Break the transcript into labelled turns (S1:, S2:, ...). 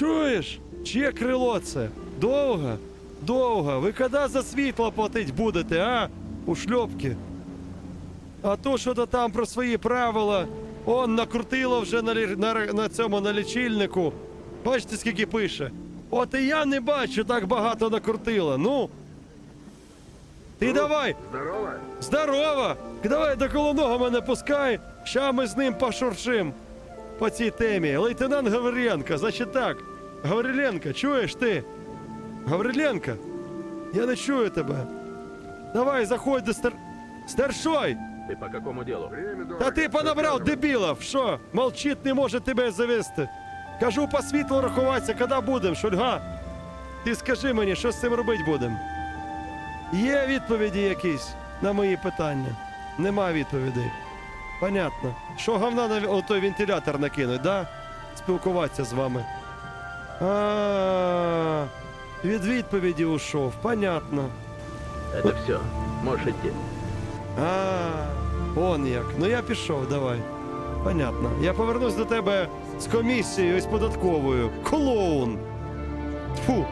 S1: Чуєш? Чиє крило це? Довго? Довго. Ви коли за світло платить будете, а? У шльопки. А то, що то там про свої правила, он накрутило вже на, на, на цьому на лічильнику. Бачите, скільки пише? От і я не бачу, так багато накрутило. Ну. Ти давай,
S2: Здорово?
S1: Здорово! Давай до головного мене пускай, ща ми з ним пошуршим по цій темі. Лейтенант Гавриленко, значить так. Гавриленко, чуєш ти? Гавриленко? Я не чую тебе. Давай, заходь до стар... Старшой!
S3: Ты по какому делу?
S1: Та ти понабрав дебілов, що? Молчить не може тебе завести. Кажу по світлу рахуватися, коли будемо, шульга. Ти скажи мені, що з цим робити будемо? Є відповіді якісь на мої питання? Нема відповідей. Понятно. Що говна на той вентилятор накинуть, да? Спілкуватися з вами. А, від відповіді ушов. Понятно.
S3: Это все. Можешь идти.
S1: А, он як. Ну я пішов, давай. Понятно. Я повернусь до тебе з комісією і з податковою. Клоун. Фу.